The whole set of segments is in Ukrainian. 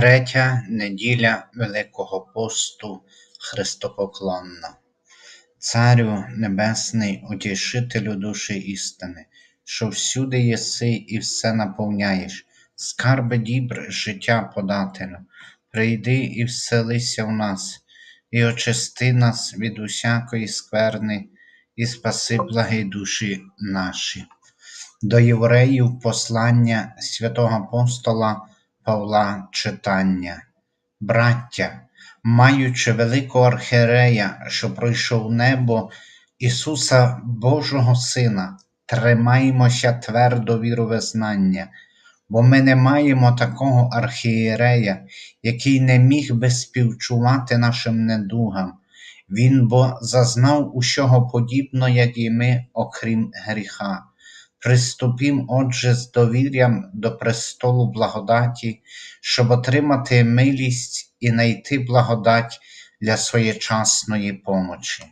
Третя неділя Великого посту Христопоклонна. Царю Небесний, утішителю душі істини, що всюди єси і все наповняєш, скарби дібр життя подателю, прийди і вселися в нас, і очисти нас від усякої скверни, і спаси благі душі наші. До євреїв послання святого апостола Павла читання. Браття, маючи великого архієрея, що пройшов небо Ісуса Божого Сина, тримаймося твердо віровизнання, бо ми не маємо такого архієрея, який не міг би співчувати нашим недугам. Він бо зазнав усього подібно, як і ми, окрім гріха. Приступім, отже, з довір'ям до престолу благодаті, щоб отримати милість і найти благодать для своєчасної помочі.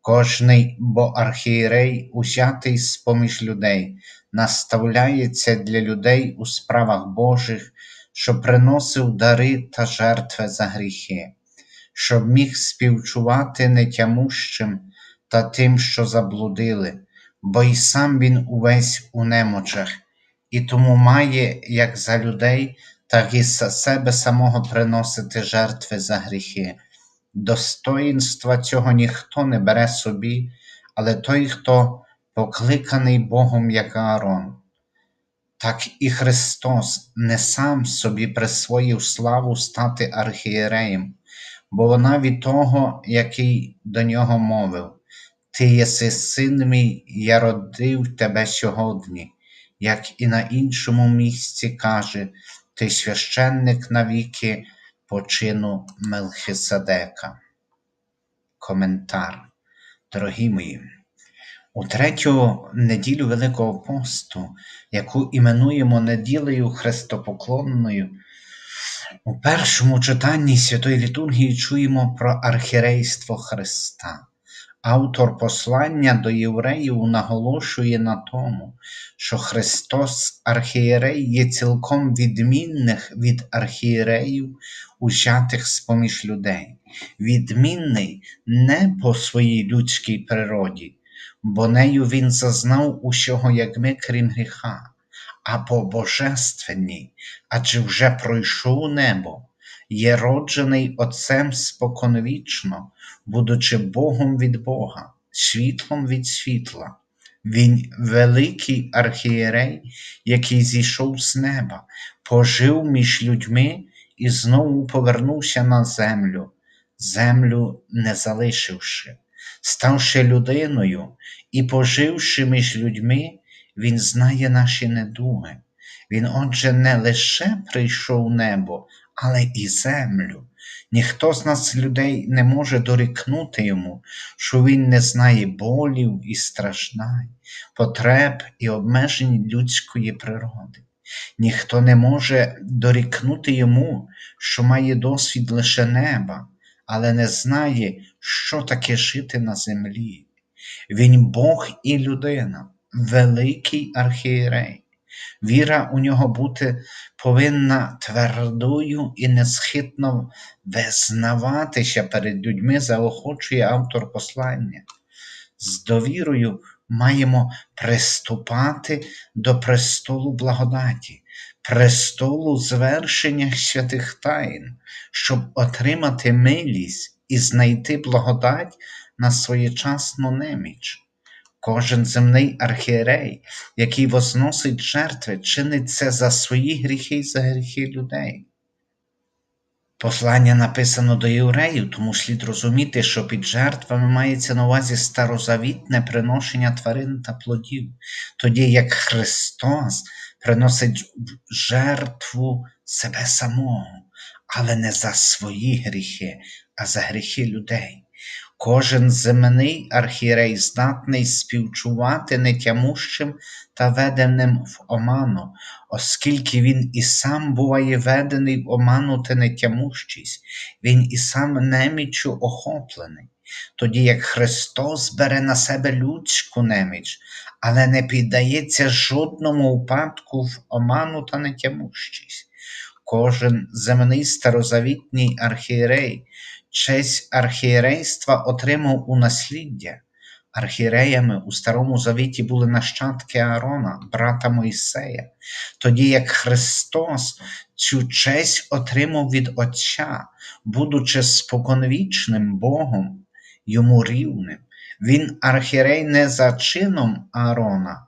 Кожний бо архієрей, узятий з поміж людей, наставляється для людей у справах Божих, що приносив дари та жертви за гріхи, щоб міг співчувати нетямущим та тим, що заблудили бо й сам він увесь у немочах, і тому має як за людей, так і за себе самого приносити жертви за гріхи. Достоїнства цього ніхто не бере собі, але той, хто покликаний Богом, як Аарон. Так і Христос не сам собі присвоїв славу стати архієреєм, бо вона від того, який до нього мовив. Ти єси син мій, я родив тебе сьогодні, як і на іншому місці каже, ти священник навіки почину Мелхиседека. Коментар. Дорогі мої, у третю неділю Великого посту, яку іменуємо неділею Христопоклонною, у першому читанні Святої Літургії чуємо про архірейство Христа. Автор послання до євреїв наголошує на тому, що Христос Архієрей є цілком відмінних від архієреїв, узятих з поміж людей, відмінний не по своїй людській природі, бо нею він зазнав усього, як ми, крім гріха, а по божественній, адже вже пройшов небо є роджений Отцем споконвічно, будучи Богом від Бога, світлом від світла. Він великий архієрей, який зійшов з неба, пожив між людьми і знову повернувся на землю, землю не залишивши, ставши людиною і поживши між людьми, Він знає наші недуги. Він, отже, не лише прийшов небо, але і землю. Ніхто з нас, людей, не може дорікнути йому, що він не знає болів і страждань, потреб і обмежень людської природи. Ніхто не може дорікнути йому, що має досвід лише неба, але не знає, що таке жити на землі. Він Бог і людина, великий архієрей. Віра у нього бути повинна твердою і несхитно визнаватися перед людьми, заохочує автор послання. З довірою маємо приступати до престолу благодаті, престолу звершення святих тайн, щоб отримати милість і знайти благодать на своєчасну неміч. Кожен земний архієрей, який возносить жертви, чинить це за свої гріхи і за гріхи людей. Послання написано до євреїв, тому слід розуміти, що під жертвами мається на увазі старозавітне приношення тварин та плодів, тоді як Христос приносить жертву себе самого, але не за свої гріхи, а за гріхи людей. Кожен земний архірей здатний співчувати нетямущим та веденим в оману, оскільки він і сам буває ведений в оману та нетямущість, він і сам неміччю охоплений, тоді як Христос бере на себе людську неміч, але не піддається жодному випадку в оману та нетямущість. кожен земний старозавітній архієрей честь архієрейства отримав у насліддя. Архієреями у Старому Завіті були нащадки Аарона, брата Мойсея, тоді як Христос цю честь отримав від Отця, будучи споконвічним Богом, йому рівним. Він архієрей не за чином Аарона,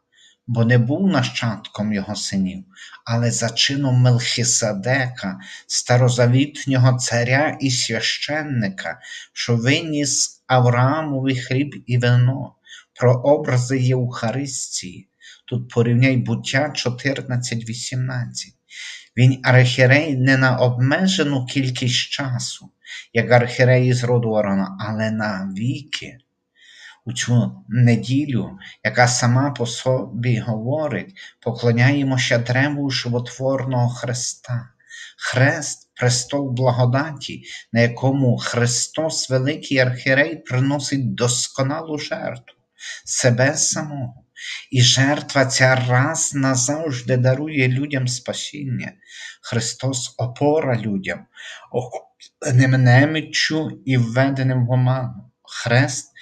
бо не був нащадком його синів, але за чином Мелхиседека, старозавітнього царя і священника, що виніс Авраамові хліб і вино, про образи Євхаристії. Тут порівняй буття 14.18. Він архірей не на обмежену кількість часу, як архіреї з роду Арона, але на віки. У цю неділю, яка сама по собі говорить, поклоняємося древу животворного Христа. Хрест престол благодаті, на якому Христос, великий архірей, приносить досконалу жертву, себе самого. І жертва ця раз назавжди дарує людям спасіння. Христос опора людям, неміччю і введеним в оману. Хрест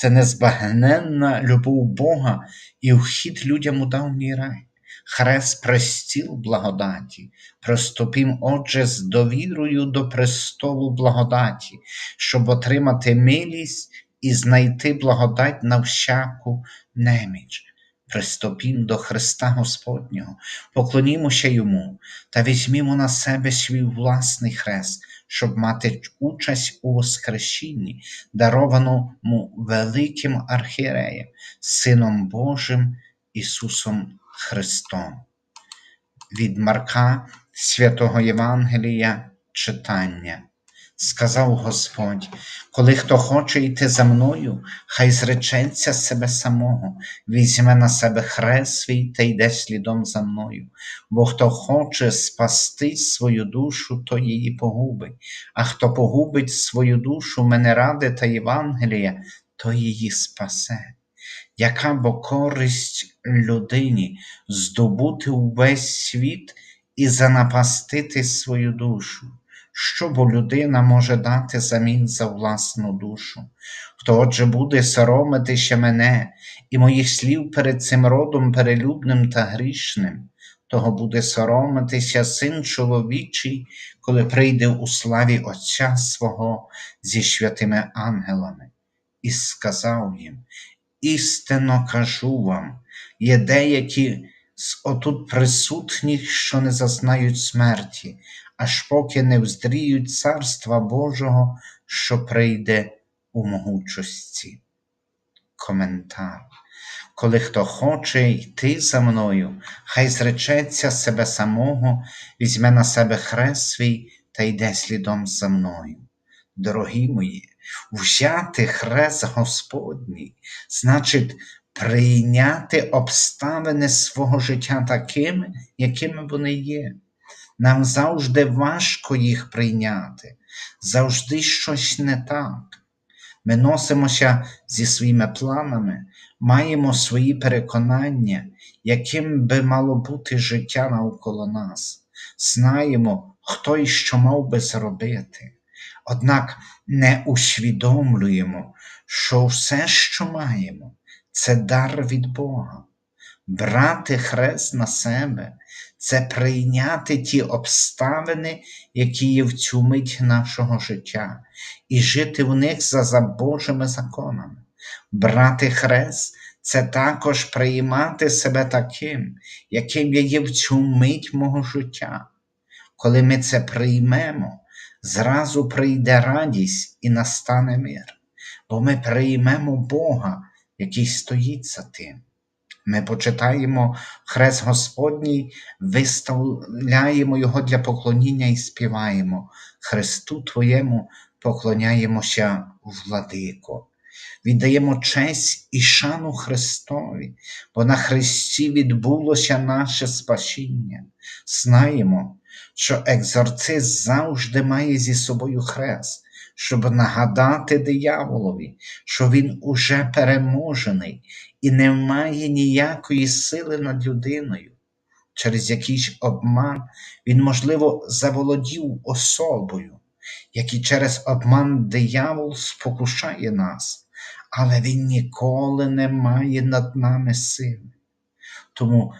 це незбагненна любов Бога і вхід людям у давній рай. Хрест престіл благодаті, приступім, отже, з довірою до престолу благодаті, щоб отримати милість і знайти благодать на всяку неміч. Приступім до Христа Господнього, поклонімося Йому та візьмімо на себе свій власний хрест, щоб мати участь у Воскресінні, дарованому великим архіреєм, Сином Божим Ісусом Христом. Від Марка Святого Євангелія читання. Сказав Господь, коли хто хоче йти за мною, хай зречеться себе самого, візьме на себе хрест свій та йде слідом за мною, бо хто хоче спасти свою душу, то її погубить, а хто погубить свою душу мене ради та Євангелія, то її спасе. Яка бо користь людині здобути увесь світ і занапастити свою душу? Що бо людина може дати замін за власну душу? Хто отже буде соромитися мене і моїх слів перед цим родом перелюбним та грішним, того буде соромитися син чоловічий, коли прийде у славі Отця свого зі святими ангелами, і сказав їм: Істинно кажу вам, є деякі з отут присутніх, що не зазнають смерті аж поки не вздріють Царства Божого, що прийде у могучості. Коментар. Коли хто хоче йти за мною, хай зречеться себе самого, візьме на себе хрест свій та йде слідом за мною. Дорогі мої, взяти хрест Господній, значить прийняти обставини свого життя такими, якими вони є. Нам завжди важко їх прийняти, завжди щось не так. Ми носимося зі своїми планами, маємо свої переконання, яким би мало бути життя навколо нас, знаємо, хто і що мав би зробити. Однак не усвідомлюємо, що все, що маємо, це дар від Бога. Брати хрест на себе це прийняти ті обставини, які є в цю мить нашого життя, і жити в них за, за Божими законами. Брати хрест це також приймати себе таким, яким я є в цю мить мого життя. Коли ми це приймемо, зразу прийде радість і настане мир, бо ми приймемо Бога, який стоїть за тим. Ми почитаємо Хрест Господній, виставляємо Його для поклоніння і співаємо. Христу Твоєму поклоняємося, владико. Віддаємо честь і шану Христові, бо на Христі відбулося наше спасіння. Знаємо, що екзорцист завжди має зі собою хрест, щоб нагадати дияволові, що він уже переможений і не має ніякої сили над людиною. через якийсь обман, він, можливо, заволодів особою, як і через обман диявол спокушає нас, але він ніколи не має над нами сили. Тому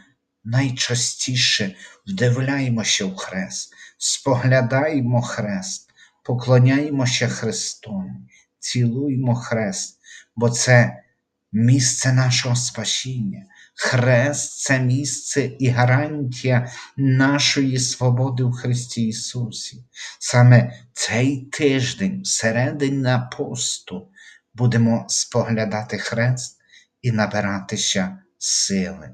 найчастіше вдивляємося в хрест, споглядаємо хрест, поклоняємося Христу, цілуємо хрест, бо це місце нашого спасіння. Хрест це місце і гарантія нашої свободи в Христі Ісусі. Саме цей тиждень, середина посту, будемо споглядати хрест і набиратися сили.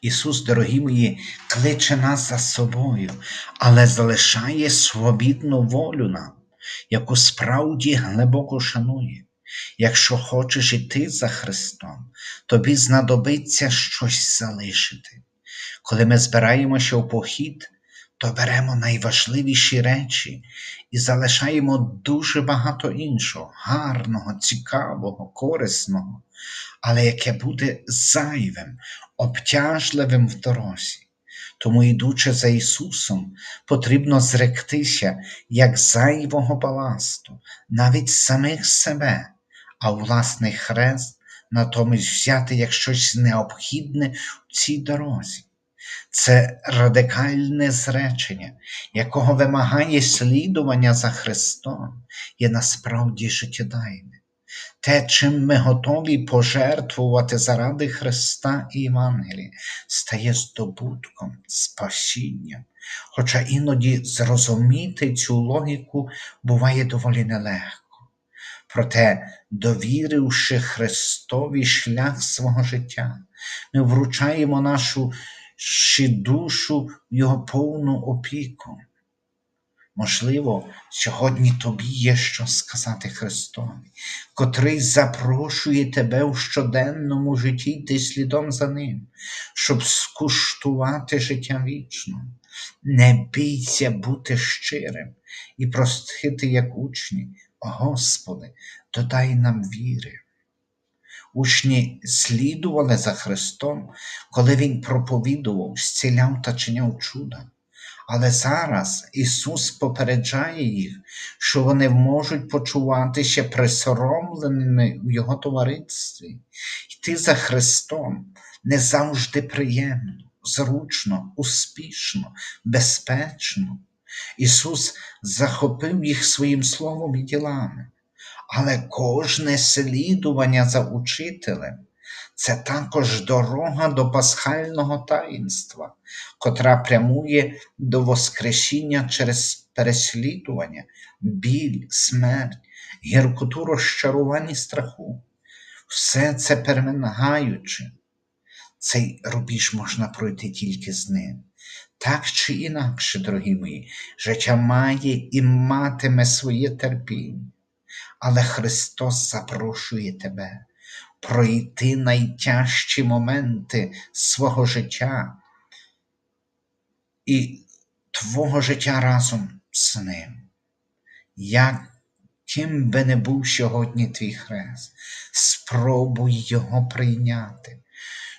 Ісус, дорогі мої, кличе нас за собою, але залишає свобідну волю нам, яку справді глибоко шанує. Якщо хочеш іти за Христом, тобі знадобиться щось залишити. Коли ми збираємося в похід, то беремо найважливіші речі і залишаємо дуже багато іншого, гарного, цікавого, корисного, але яке буде зайвим, обтяжливим в дорозі. Тому, йдучи за Ісусом, потрібно зректися як зайвого баласту, навіть самих себе, а власний хрест натомість взяти як щось необхідне в цій дорозі. Це радикальне зречення, якого вимагає слідування за Христом, є насправді життєдайне. Те, чим ми готові пожертвувати заради Христа і Євангелія, стає здобутком, спасінням. Хоча іноді зрозуміти цю логіку буває доволі нелегко. Проте, довіривши Христові шлях свого життя, ми вручаємо нашу ще душу в Його повну опіку. Можливо, сьогодні тобі є що сказати Христові, котрий запрошує тебе в щоденному житті йти слідом за ним, щоб скуштувати життя вічно. Не бійся бути щирим і простити, як учні, Господи, додай нам віри. Учні слідували за Христом, коли Він проповідував, зціляв та чиняв чуда. Але зараз Ісус попереджає їх, що вони можуть почуватися присоромленими в Його товаристві. Йти за Христом не завжди приємно, зручно, успішно, безпечно. Ісус захопив їх своїм словом і ділами, але кожне слідування за учителем це також дорога до пасхального таїнства, котра прямує до Воскресіння через переслідування, біль, смерть, гіркоту розчарувань і страху. Все це переминагаючи, цей рубіж можна пройти тільки з ним. Так чи інакше, дорогі мої, життя має і матиме своє терпіння, але Христос запрошує тебе пройти найтяжчі моменти свого життя і твого життя разом з ним. Яким би не був сьогодні твій хрест, спробуй його прийняти,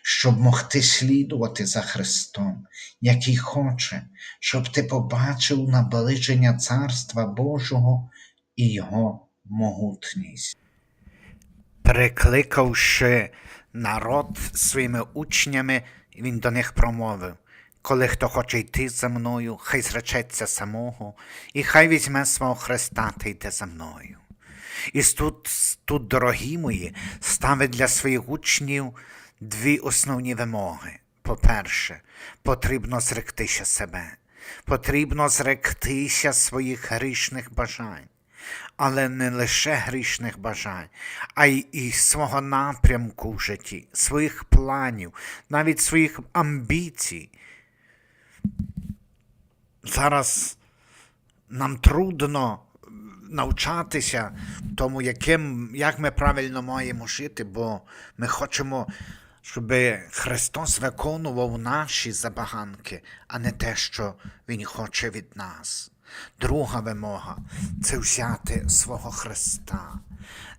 щоб могти слідувати за Христом, який хоче, щоб ти побачив наближення Царства Божого і Його могутність. Прикликавши народ своїми учнями, він до них промовив Коли хто хоче йти за мною, хай зречеться самого, і хай візьме свого Христа та йде за мною. І тут, тут, дорогі мої, ставить для своїх учнів дві основні вимоги. По-перше, потрібно зректися себе, потрібно зректися своїх грішних бажань але не лише грішних бажань, а й і свого напрямку в житті, своїх планів, навіть своїх амбіцій. Зараз нам трудно навчатися тому, яким, як ми правильно маємо жити, бо ми хочемо, щоб Христос виконував наші забаганки, а не те, що Він хоче від нас. Друга вимога це взяти свого Христа.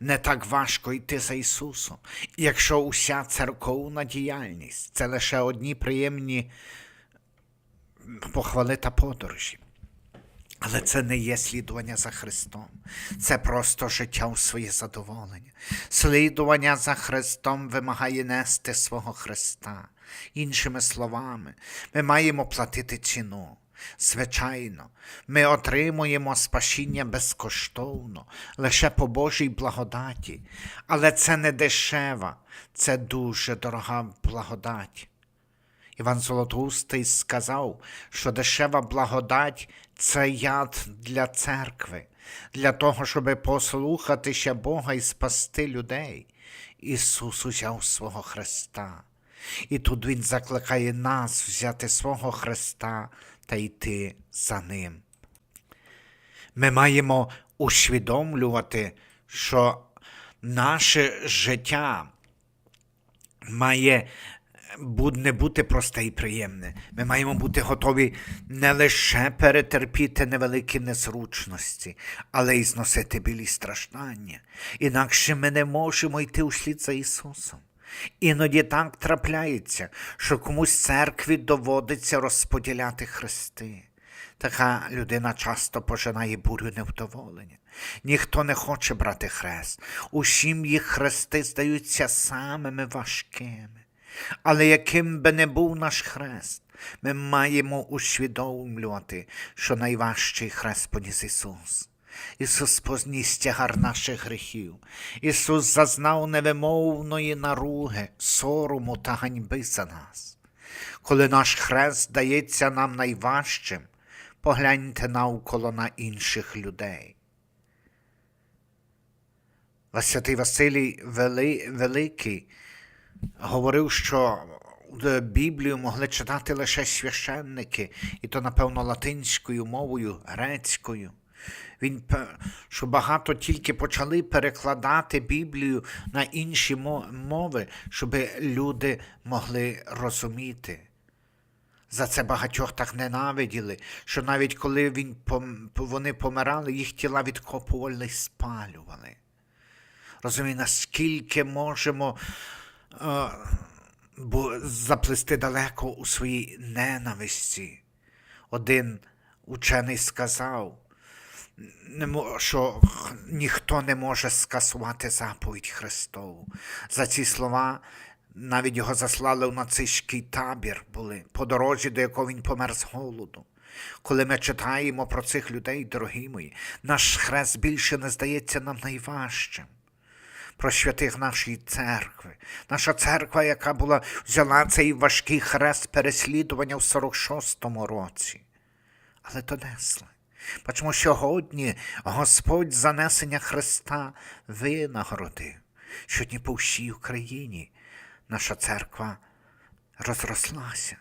Не так важко йти за Ісусом. Якщо уся церковна діяльність це лише одні приємні похвали та подорожі. Але це не є слідування за Христом, це просто життя у своє задоволення. Слідування за Христом вимагає нести свого Христа. Іншими словами, ми маємо платити ціну. Звичайно, ми отримуємо спасіння безкоштовно, лише по Божій благодаті, але це не дешева, це дуже дорога благодать. Іван Золотоустий сказав, що дешева благодать це яд для церкви, для того, щоб послухати ще Бога і спасти людей. Ісус узяв свого Христа. І тут Він закликає нас взяти свого Христа та йти за Ним. Ми маємо усвідомлювати, що наше життя має не бути просте і приємне. Ми маємо бути готові не лише перетерпіти невеликі незручності, але й зносити білі страждання. Інакше ми не можемо йти услід за Ісусом. Іноді так трапляється, що комусь церкві доводиться розподіляти хрести. Така людина часто пожинає бурю невдоволення. Ніхто не хоче брати хрест. Усім їх хрести здаються самими важкими. Але яким би не був наш хрест, ми маємо усвідомлювати, що найважчий хрест поніс Ісус. Ісус поніс тягар наших гріхів. Ісус зазнав невимовної наруги, сорому та ганьби за нас. Коли наш хрест здається нам найважчим, погляньте навколо на інших людей. Святий Василій Вели- Великий говорив, що Біблію могли читати лише священники, і то, напевно, латинською мовою, грецькою. Він що багато тільки почали перекладати Біблію на інші мови, щоб люди могли розуміти. За це багатьох так ненавиділи, що навіть коли він вони помирали, їх тіла відкопували і спалювали. Розумію, наскільки можемо бо, заплести далеко у своїй ненависті. Один учений сказав, що ніхто не може скасувати заповідь Христову. За ці слова навіть його заслали в нацистський табір були, по дорозі, до якого він помер з голоду. Коли ми читаємо про цих людей, дорогі мої, наш хрест більше не здається нам найважчим про святих нашої церкви. Наша церква, яка була взяла цей важкий хрест переслідування в 46-му році. Але донесли. Бачимо, сьогодні Господь занесення Христа винагородив. Сьогодні по всій Україні наша церква розрослася.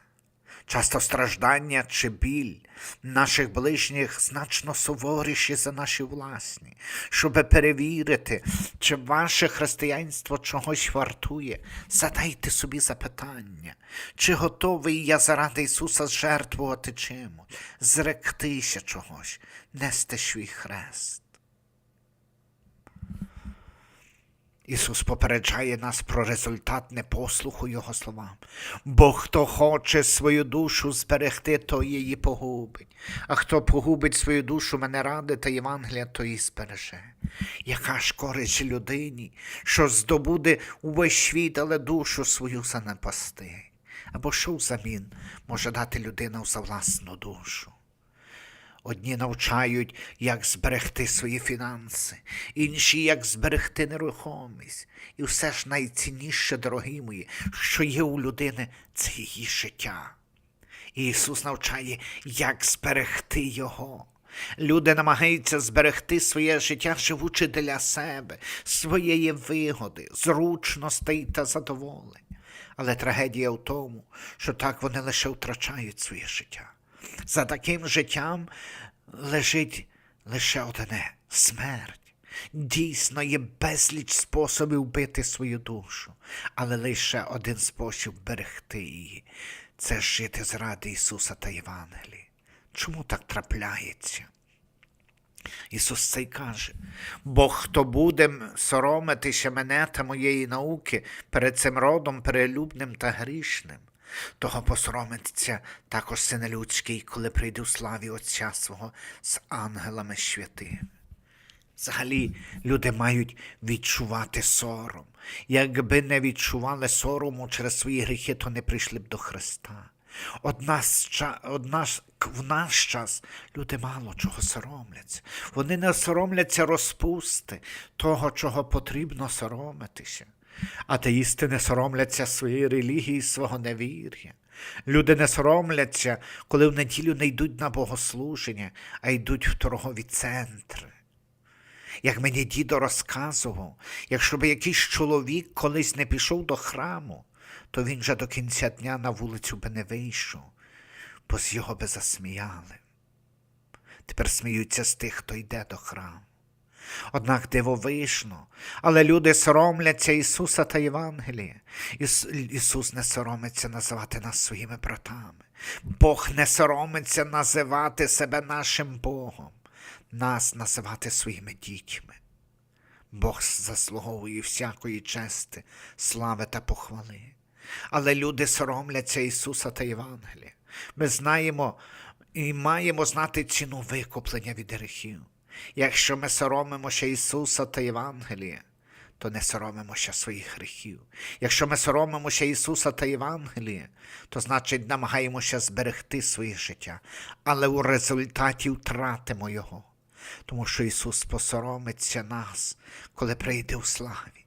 Часто страждання чи біль наших ближніх значно суворіші за наші власні, щоб перевірити, чи ваше християнство чогось вартує. Задайте собі запитання, чи готовий я заради Ісуса жертвувати чимось, зректися чогось, нести свій хрест. Ісус попереджає нас про результат непослуху Його словам. Бо хто хоче свою душу зберегти, то її погубить. А хто погубить свою душу мене ради та Євангелія, то її збереже. Яка ж користь людині, що здобуде увесь світ, але душу свою занепасти? Або що взамін може дати людина за власну душу? Одні навчають, як зберегти свої фінанси, інші як зберегти нерухомість. І все ж найцінніше, дорогі мої, що є у людини, це її життя. Ісус навчає, як зберегти його. Люди намагаються зберегти своє життя, живучи для себе, своєї вигоди, зручностей та задоволень. Але трагедія в тому, що так вони лише втрачають своє життя. За таким життям лежить лише одне смерть. Дійсно, є безліч способів вбити свою душу, але лише один спосіб берегти її це жити зради Ісуса та Євангелії. Чому так трапляється? Ісус це й каже, бо хто буде соромитися мене та моєї науки перед цим родом перелюбним та грішним, Того посоромиться також син людський, коли прийде у славі Отця свого з ангелами святими. Взагалі, люди мають відчувати сором. Якби не відчували сорому через свої гріхи, то не прийшли б до Христа. Одна. Одна в наш час люди мало чого соромляться. Вони не соромляться розпусти того, чого потрібно соромитися. Атеїсти не соромляться своєї релігії, свого невір'я. Люди не соромляться, коли в неділю не йдуть на богослуження, а йдуть в торгові центри. Як мені дідо розказував, якщо б якийсь чоловік колись не пішов до храму, то він же до кінця дня на вулицю би не вийшов, бо з його би засміяли. Тепер сміються з тих, хто йде до храму. Однак дивовижно, але люди соромляться Ісуса та Євангелія. Іс... Ісус не соромиться називати нас своїми братами. Бог не соромиться називати себе нашим Богом, нас називати своїми дітьми. Бог заслуговує всякої чести, слави та похвали. Але люди соромляться Ісуса та Євангелія. Ми знаємо і маємо знати ціну викуплення від гріхів. Якщо ми соромимося Ісуса та Євангелія, то не соромимося своїх гріхів. Якщо ми соромимося Ісуса та Євангелія, то значить намагаємося зберегти своє життя, але у результаті втратимо Його, тому що Ісус посоромиться нас, коли прийде у славі.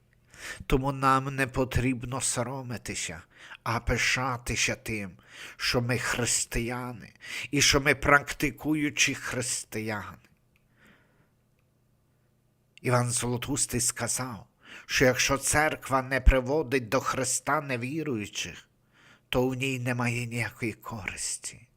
Тому нам не потрібно соромитися, а пишатися тим, що ми християни і що ми практикуючі християни. Іван Золотустий сказав, що якщо церква не приводить до Христа невіруючих, то у ній немає ніякої користі.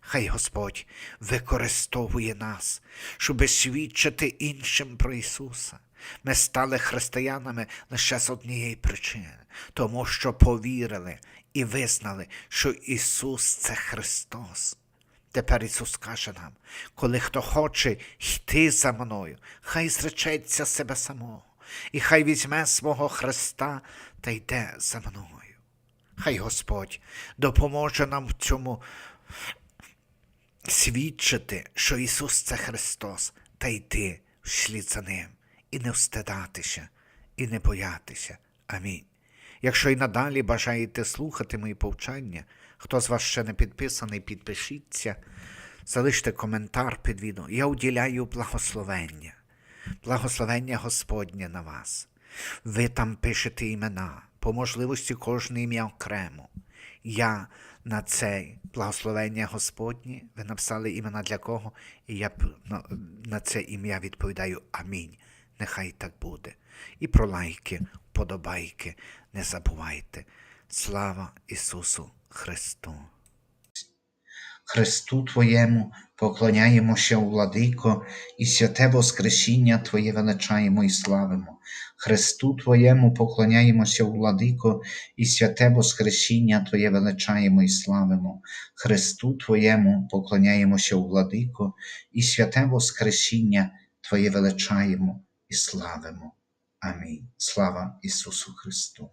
Хай Господь використовує нас, щоби свідчити іншим про Ісуса. Ми стали християнами лише з однієї причини, тому що повірили і визнали, що Ісус це Христос. Тепер Ісус каже нам, коли хто хоче йти за мною, хай зречеться себе самого, і хай візьме свого Христа та йде за мною. Хай Господь допоможе нам в цьому свідчити, що Ісус це Христос, та йти вслід за Ним, і не встидатися, і не боятися. Амінь. Якщо і надалі бажаєте слухати мої повчання, хто з вас ще не підписаний, підпишіться, залиште коментар під відео. Я уділяю благословення, благословення Господнє на вас. Ви там пишете імена, по можливості кожне ім'я окремо. Я на це благословення Господнє, ви написали імена для кого, і я на, це ім'я відповідаю Амінь. Нехай так буде. І про лайки, вподобайки не забувайте. Слава Ісусу Христу! Христу Твоєму поклоняємося, владико, і святе Воскресіння Твоє величаємо і славимо. Христу Твоєму поклоняємося, владико, і святе Воскресіння Твоє величаємо і славимо. Христу Твоєму поклоняємося, владико, і святе Воскресіння Твоє величаємо і славимо. Амінь. Слава Ісусу Христу!